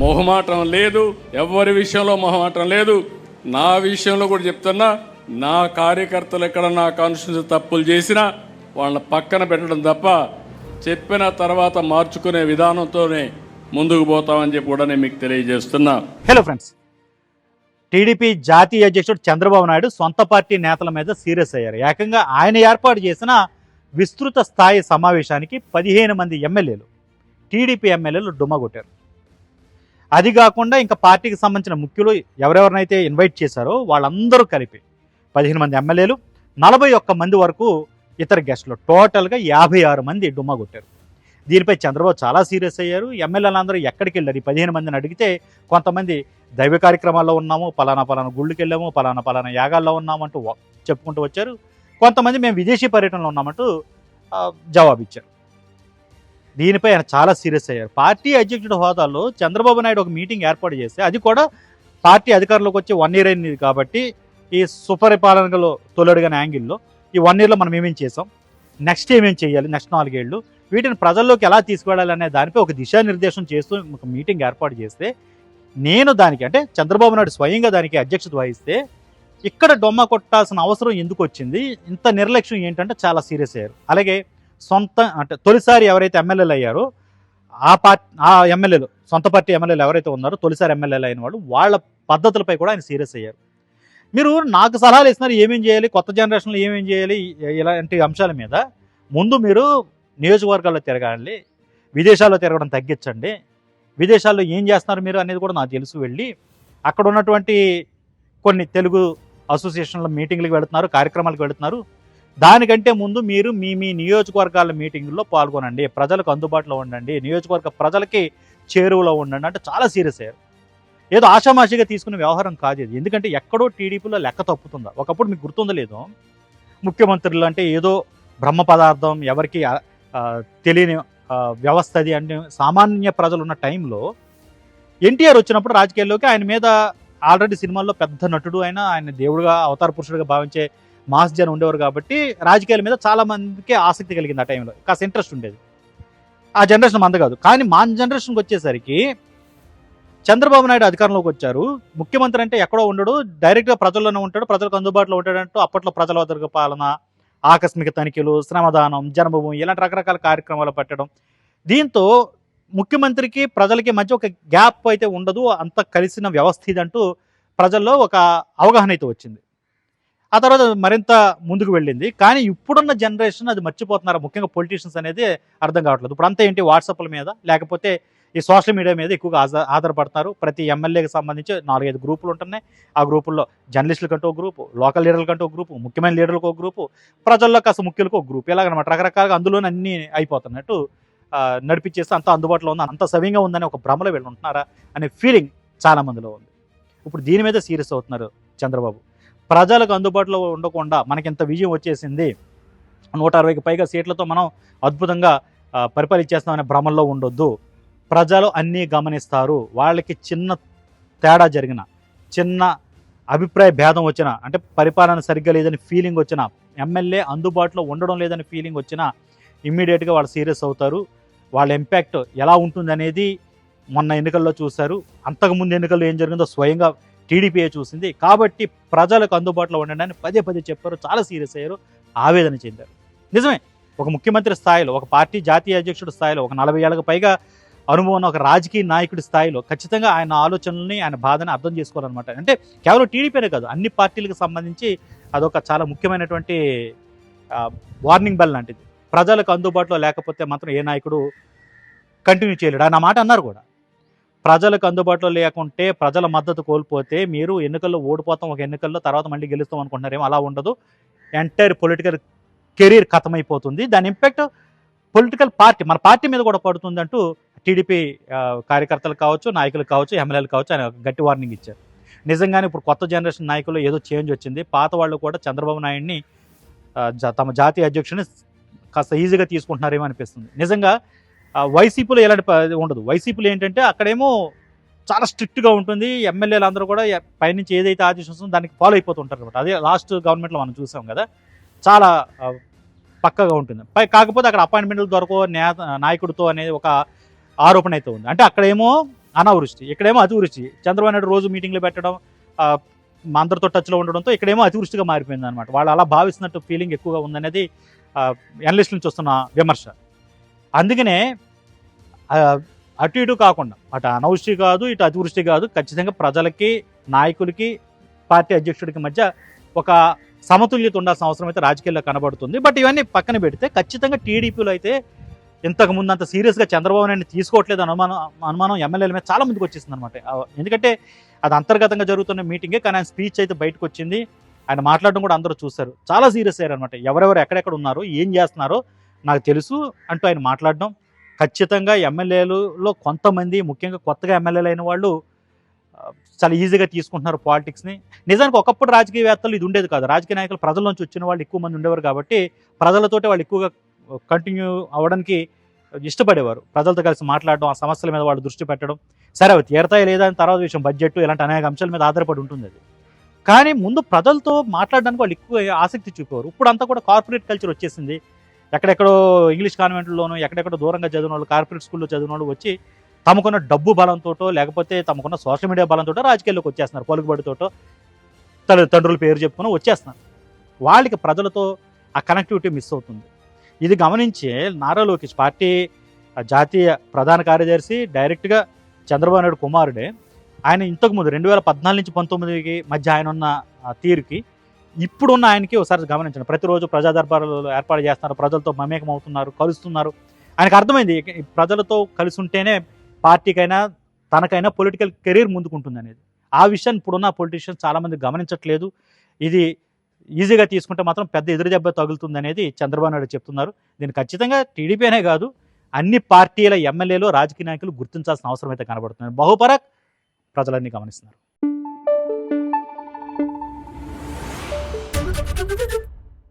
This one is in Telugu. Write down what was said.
మొహమాటం లేదు ఎవరి విషయంలో మొహమాటం లేదు. నా విషయంలో కూడా చెప్తున్నా నా కార్యకర్తలు ఎక్కడ నా కాన్స్టిట్యూన్సీ తప్పులు చేసినా వాళ్ళని పక్కన పెట్టడం తప్ప చెప్పిన తర్వాత మార్చుకునే విధానంతోనే ముందుకు పోతామని చెప్పి కూడా నేను మీకు తెలియజేస్తున్నా. హలో ఫ్రెండ్స్ టీడీపీ జాతీయ అధ్యక్షుడు చంద్రబాబు నాయుడు సొంత పార్టీ నేతల మీద సీరియస్ అయ్యారు. ఏకంగా ఆయన ఏర్పాటు చేసిన విస్తృత స్థాయి సమావేశానికి పదిహేను మంది ఎమ్మెల్యేలు టీడీపీ ఎమ్మెల్యేలు డుమ్మగొట్టారు అది కాకుండా ఇంకా పార్టీకి సంబంధించిన ముఖ్యులు ఎవరెవరినైతే ఇన్వైట్ చేశారో వాళ్ళందరూ కలిపి పదిహేను మంది ఎమ్మెల్యేలు నలభై ఒక్క మంది వరకు ఇతర గెస్టులు టోటల్గా యాభై ఆరు మంది డుమ్మగొట్టారు దీనిపై చంద్రబాబు చాలా సీరియస్ అయ్యారు. ఎమ్మెల్యేలందరూ ఎక్కడికి వెళ్ళారు? ఈ పదిహేను మందిని అడిగితే కొంతమంది దైవ కార్యక్రమాల్లో ఉన్నాము పలానా పలానా గుళ్ళకి వెళ్ళాము పలానా పలానా యాగాల్లో ఉన్నాము అంటూ చెప్పుకుంటూ వచ్చారు. కొంతమంది మేము విదేశీ పర్యటనలో ఉన్నామంటూ జవాబిచ్చారు. జవాబు ఇచ్చారు దీనిపై ఆయన చాలా సీరియస్ అయ్యారు. పార్టీ అధ్యక్షుడి హోదాలో చంద్రబాబు నాయుడు ఒక మీటింగ్ ఏర్పాటు చేస్తే అది కూడా పార్టీ అధికారంలోకి వచ్చి వన్ ఇయర్ అయింది కాబట్టి ఈ సుపరిపాలనలో తొలడుగని యాంగిల్లో ఈ వన్ ఇయర్లో మనం ఏమేం చేసాం? నెక్స్ట్ ఏమేం చేయాలి? నెక్స్ట్ నాలుగేళ్ళు. వీటిని ప్రజల్లోకి ఎలా తీసుకువెళ్ళాలి అనే దానిపై ఒక దిశానిర్దేశం చేస్తూ ఒక మీటింగ్ ఏర్పాటు చేస్తే నేను దానికి అంటే చంద్రబాబు నాయుడు స్వయంగా దానికి అధ్యక్షత వహిస్తే ఇక్కడ డొమ్మ కొట్టాల్సిన అవసరం ఎందుకు వచ్చింది? ఇంత నిర్లక్ష్యం ఏంటంటే చాలా సీరియస్ అయ్యారు. అలాగే సొంత అంటే తొలిసారి ఎవరైతే ఎమ్మెల్యేలు అయ్యారో ఆ పార్టీ ఆ ఎమ్మెల్యేలు సొంత పార్టీ ఎమ్మెల్యేలు ఎవరైతే ఉన్నారో తొలిసారి ఎమ్మెల్యేలు అయిన వాళ్ళు వాళ్ళ పద్ధతులపై కూడా ఆయన సీరియస్ అయ్యారు. మీరు నాకు సలహాలు ఇస్తున్నారు ఏమేం చేయాలి కొత్త జనరేషన్లో ఏమేం చేయాలి ఇలాంటి అంశాల మీద ముందు మీరు నియోజకవర్గాల్లో తిరగాలి విదేశాల్లో తిరగడం తగ్గించండి విదేశాల్లో ఏం చేస్తున్నారు మీరు అనేది కూడా నాకు తెలుసు వెళ్ళి అక్కడ ఉన్నటువంటి కొన్ని తెలుగు అసోసియేషన్ల మీటింగ్లకు వెళుతున్నారు కార్యక్రమాలకు వెళుతున్నారు దానికంటే ముందు మీరు మీ మీ నియోజకవర్గాల మీటింగుల్లో పాల్గొనండి ప్రజలకు అందుబాటులో ఉండండి నియోజకవర్గ ప్రజలకి చేరువలో ఉండండి అంటే చాలా సీరియస్ అయ్యారు. ఏదో ఆషామాషిగా తీసుకునే వ్యవహారం కాదు ఇది. ఎందుకంటే ఎక్కడో టీడీపీలో లెక్క తప్పుతుందా? ఒకప్పుడు మీకు గుర్తుందో లేదో ముఖ్యమంత్రులు అంటే ఏదో బ్రహ్మ పదార్థం ఎవరికి తెలియని వ్యవస్థ అది అంటే సామాన్య ప్రజలు ఉన్న టైంలో ఎన్టీఆర్ వచ్చినప్పుడు రాజకీయాల్లోకి ఆయన మీద ఆల్రెడీ సినిమాల్లో పెద్ద నటుడు ఆయన ఆయన దేవుడుగా అవతార పురుషుడిగా భావించే మాస్ జన్ ఉండేవారు కాబట్టి రాజకీయాల మీద చాలా మందికి ఆసక్తి కలిగింది ఆ టైంలో. కాస్త ఇంట్రెస్ట్ ఉండేది. ఆ జనరేషన్ మంద కాదు. కానీ మా జనరేషన్కి వచ్చేసరికి చంద్రబాబు నాయుడు అధికారంలోకి వచ్చారు. ముఖ్యమంత్రి అంటే ఎక్కడో ఉండడు. డైరెక్ట్గా ప్రజల్లోనే ఉంటాడు. ప్రజలకు అందుబాటులో ఉంటాడంటూ అప్పట్లో ప్రజల వద్దకు పాలన ఆకస్మిక తనిఖీలు శ్రమదానం జన్మభూమి ఇలాంటి రకరకాల కార్యక్రమాలు పెట్టడం. దీంతో ముఖ్యమంత్రికి ప్రజలకి మధ్య ఒక గ్యాప్ అయితే ఉండదు. అంత కలిసిన వ్యవస్థ ఇదంటూ ప్రజల్లో ఒక అవగాహన అయితే వచ్చింది. ఆ తర్వాత మరింత ముందుకు వెళ్ళింది. కానీ ఇప్పుడున్న జనరేషన్ అది మర్చిపోతున్నారు. ముఖ్యంగా పొలిటీషియన్స్ అనేది అర్థం కావట్లేదు. ఇప్పుడు అంతా ఏంటి వాట్సాప్ల మీద లేకపోతే ఈ సోషల్ మీడియా మీద ఎక్కువగా ఆధారపడతారు ప్రతి ఎమ్మెల్యేకి సంబంధించి నాలుగైదు గ్రూపులు ఉంటున్నాయి. ఆ గ్రూపుల్లో జర్నలిస్టులకంటూ ఒక గ్రూపు లోకల్ లీడర్లకంటూ ఒక గ్రూపు ముఖ్యమైన లీడర్లకు ఒక గ్రూపు ప్రజల్లో కాస్త ముఖ్యులకు ఒక గ్రూప్. ఇలాగనమాట. రకరకాలుగా అందులోనే అన్నీ అయిపోతున్నట్టు నడిపించేస్తే అంత అందుబాటులో ఉంది. అంత సవ్యంగా ఉందని ఒక భ్రమలో వీళ్ళు ఉంటున్నారా అనే ఫీలింగ్ చాలా మందిలో ఉంది. ఇప్పుడు దీని మీద సీరియస్ అవుతున్నారు చంద్రబాబు. ప్రజలకు అందుబాటులో ఉండకుండా మనకి ఇంత విజయం వచ్చేసింది. నూట అరవైకి పైగా సీట్లతో మనం అద్భుతంగా పరిపాలించేస్తామనే భ్రమల్లో ఉండొద్దు. ప్రజలు అన్నీ గమనిస్తారు. వాళ్ళకి చిన్న తేడా జరిగిన చిన్న అభిప్రాయ భేదం వచ్చిన అంటే పరిపాలన సరిగ్గా లేదని ఫీలింగ్ వచ్చిన ఎమ్మెల్యే అందుబాటులో ఉండడం లేదని ఫీలింగ్ వచ్చిన ఇమ్మీడియట్గా వాళ్ళు సీరియస్ అవుతారు. వాళ్ళ ఇంపాక్ట్ ఎలా ఉంటుంది అనేది మొన్న ఎన్నికల్లో చూశారు. అంతకుముందు ఎన్నికల్లో ఏం జరిగిందో స్వయంగా టీడీపీఏ చూసింది. కాబట్టి ప్రజలకు అందుబాటులో ఉండడానికి పదే పదే చెప్పారు. చాలా సీరియస్ అయ్యారు. ఆవేదన చెందారు. నిజమే ఒక ముఖ్యమంత్రి స్థాయిలో ఒక పార్టీ జాతీయ అధ్యక్షుడి స్థాయిలో ఒక నలభై ఏళ్ళకు పైగా అనుభవం ఉన్న ఒక రాజకీయ నాయకుడి స్థాయిలో ఖచ్చితంగా ఆయన ఆలోచనల్ని ఆయన బాధని అర్థం చేసుకోవాలన్నమాట. అంటే కేవలం టీడీపీనే కాదు అన్ని పార్టీలకు సంబంధించి అదొక చాలా ముఖ్యమైనటువంటి వార్నింగ్ బెల్ లాంటిది. ప్రజలకు అందుబాటులో లేకపోతే మాత్రం ఏ నాయకుడు కంటిన్యూ చేయలేడు. ఆయన మాట అన్నారు కూడా. ప్రజలకు అందుబాటులో లేకుంటే ప్రజల మద్దతు కోల్పోతే మీరు ఎన్నికల్లో ఓడిపోతాం ఒక ఎన్నికల్లో తర్వాత మళ్ళీ గెలుస్తాం అనుకుంటున్నారేమో అలా ఉండదు. ఎంటైర్ పొలిటికల్ కెరీర్ ఖతమైపోతుంది దాని ఇంపాక్ట్ పొలిటికల్ పార్టీ మన పార్టీ మీద కూడా పడుతుంది అంటూ టీడీపీ కార్యకర్తలు కావచ్చు నాయకులు కావచ్చు ఎమ్మెల్యేలు కావచ్చు ఆయన గట్టి వార్నింగ్ ఇచ్చారు. నిజంగానే ఇప్పుడు కొత్త జనరేషన్ నాయకులు ఏదో చేంజ్ వచ్చింది. పాత వాళ్ళు కూడా చంద్రబాబు నాయుడిని తమ జాతీయ అధ్యక్షుని కాస్త ఈజీగా తీసుకుంటున్నారేమో అనిపిస్తుంది. నిజంగా వైసీపీలో ఎలాంటి ఉండదు. వైసీపీలో ఏంటంటే అక్కడేమో చాలా స్ట్రిక్ట్గా ఉంటుంది. ఎమ్మెల్యేలు అందరూ కూడా పైనుంచి ఏదైతే ఆదేశం వస్తుందో దానికి ఫాలో అయిపోతుంటారు అనమాట అదే లాస్ట్ గవర్నమెంట్లో మనం చూసాం కదా చాలా పక్కగా ఉంటుంది. పై కాకపోతే అక్కడ అపాయింట్మెంట్లు దొరకో నేత నాయకుడితో అనేది ఒక ఆరోపణ అయితే ఉంది. అంటే అక్కడేమో అనావృష్టి ఇక్కడేమో అతివృష్టి. చంద్రబాబు నాయుడు రోజు మీటింగ్లు పెట్టడం మా అందరితో టచ్లో ఉండడంతో ఇక్కడేమో అతివృష్టిగా మారిపోయింది అనమాట వాళ్ళు అలా భావిస్తున్నట్టు ఫీలింగ్ ఎక్కువగా ఉందనేది ఎనలిస్ట్ నుంచి వస్తున్న విమర్శ. అందుకనే అటు ఇటు కాకుండా అటు అనవృష్టి కాదు ఇటు అతివృష్టి కాదు ఖచ్చితంగా ప్రజలకి నాయకులకి పార్టీ అధ్యక్షుడికి మధ్య ఒక సమతుల్యత ఉండాల్సిన అవసరం అయితే రాజకీయాల్లో కనబడుతుంది. బట్ ఇవన్నీ పక్కన పెడితే ఖచ్చితంగా టీడీపీలో అయితే ఇంతకు ముందు అంత సీరియస్గా చంద్రబాబు నాయుడు తీసుకోవట్లేదు అనుమానం అనుమానం ఎమ్మెల్యేల మీద చాలా ముందుకు వచ్చేసింది అనమాట ఎందుకంటే అది అంతర్గతంగా జరుగుతున్న మీటింగే కానీ ఆయన స్పీచ్ అయితే బయటకు వచ్చింది. ఆయన మాట్లాడడం కూడా అందరూ చూశారు. చాలా సీరియస్ అయ్యారు అనమాట ఎవరెవరు ఎక్కడెక్కడ ఉన్నారు ఏం చేస్తున్నారో నాకు తెలుసు అంటూ ఆయన మాట్లాడడం. ఖచ్చితంగా ఎమ్మెల్యేలలో కొంతమంది ముఖ్యంగా కొత్తగా ఎమ్మెల్యేలు అయిన వాళ్ళు చాలా ఈజీగా తీసుకుంటున్నారు పాలిటిక్స్ని నిజానికి ఒకప్పుడు రాజకీయవేత్తలు ఇది ఉండేది కాదు. రాజకీయ నాయకులు ప్రజల నుంచి వచ్చిన వాళ్ళు ఎక్కువ మంది ఉండేవారు కాబట్టి ప్రజలతోటి వాళ్ళు ఎక్కువగా కంటిన్యూ అవ్వడానికి ఇష్టపడేవారు. ప్రజలతో కలిసి మాట్లాడడం ఆ సమస్యల మీద వాళ్ళు దృష్టి పెట్టడం. సరే అవి తీరతాయి లేదా అని తర్వాత విషయం. బడ్జెట్ ఇలాంటి అనేక అంశాల మీద ఆధారపడి ఉంటుంది అది. కానీ ముందు ప్రజలతో మాట్లాడడానికి వాళ్ళు ఎక్కువ ఆసక్తి చూపేవారు. ఇప్పుడు అంతా కూడా కార్పొరేట్ కల్చర్ వచ్చేసింది. ఎక్కడెక్కడో ఇంగ్లీష్ కాన్వెంట్లోనూ ఎక్కడెక్కడో దూరంగా చదివిన వాళ్ళు కార్పొరేట్ స్కూల్లో చదివిన వాళ్ళు వచ్చి తమకున్న డబ్బు బలంతోటో లేకపోతే తమకున్న సోషల్ మీడియా బలంతోటో రాజకీయాల్లోకి వచ్చేస్తున్నారు. పలుకుబడితోటో తల్లిదండ్రుల పేరు చెప్పుకుని వచ్చేస్తున్నారు. వాళ్ళకి ప్రజలతో ఆ కనెక్టివిటీ మిస్ అవుతుంది. ఇది గమనించి నారా లోకేష్ పార్టీ జాతీయ ప్రధాన కార్యదర్శి డైరెక్ట్గా చంద్రబాబు నాయుడు కుమారుడే. ఆయన ఇంతకు ముందు రెండు వేల పద్నాలుగు నుంచి పంతొమ్మిదికి మధ్య ఆయన ఉన్న తీరుకి ఇప్పుడున్న ఆయనకి ఒకసారి గమనించండి. ప్రతిరోజు ప్రజా దర్బారులు ఏర్పాటు చేస్తున్నారు. ప్రజలతో మమేకం అవుతున్నారు కలుస్తున్నారు. ఆయనకు అర్థమైంది ప్రజలతో కలిసి ఉంటేనే పార్టీకైనా తనకైనా పొలిటికల్ కెరీర్ ముందుకుంటుంది అనేది ఆ విషయాన్ని ఇప్పుడున్న పొలిటీషియన్స్ చాలామంది గమనించట్లేదు. ఇది ఈజీగా తీసుకుంటే మాత్రం పెద్ద ఎదురు దెబ్బ తగులుతుంది అనేది చంద్రబాబు నాయుడు చెప్తున్నారు. దీన్ని ఖచ్చితంగా టీడీపీనే కాదు అన్ని పార్టీల ఎమ్మెల్యేలు రాజకీయ నాయకులు గుర్తించాల్సిన అవసరం అయితే కనబడుతుంది. బహుపరాక్ ప్రజలన్నీ గమనిస్తున్నారు.